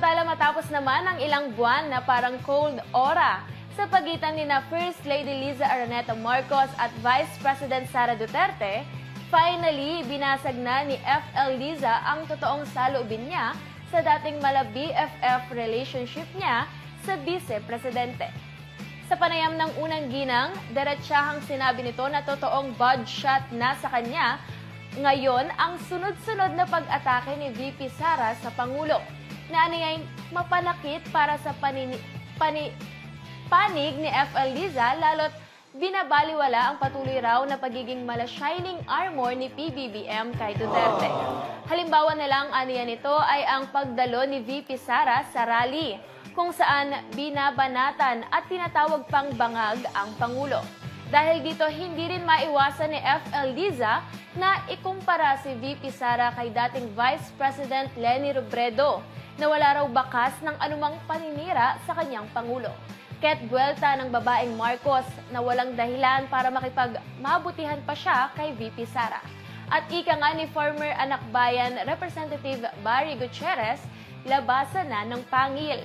Samantala matapos naman ang ilang buwan na parang cold aura sa pagitan ni na First Lady Liza Araneta Marcos at Vice President Sara Duterte, finally binasag na ni FL Liza ang totoong saloobin niya sa dating mala BFF relationship niya sa Vice Presidente. Sa panayam ng unang ginang, diretsahang sinabi nito na totoong bud shot na sa kanya ngayon ang sunod-sunod na pag-atake ni VP Sara sa Pangulo na aniyay mapanakit para sa panini, pani, panig ni FL Liza lalo't binabaliwala ang patuloy raw na pagiging mala shining armor ni PBBM kay Duterte. Halimbawa na lang aniya nito ay ang pagdalo ni VP Sara sa rally kung saan binabanatan at tinatawag pang bangag ang Pangulo. Dahil dito, hindi rin maiwasan ni FL Liza na ikumpara si VP Sara kay dating Vice President Leni Robredo na wala raw bakas ng anumang paninira sa kanyang Pangulo. Ket buwelta ng babaeng Marcos na walang dahilan para makipagmabutihan pa siya kay VP Sara. At ika nga ni former anak bayan Representative Barry Gutierrez, labasan na ng pangil.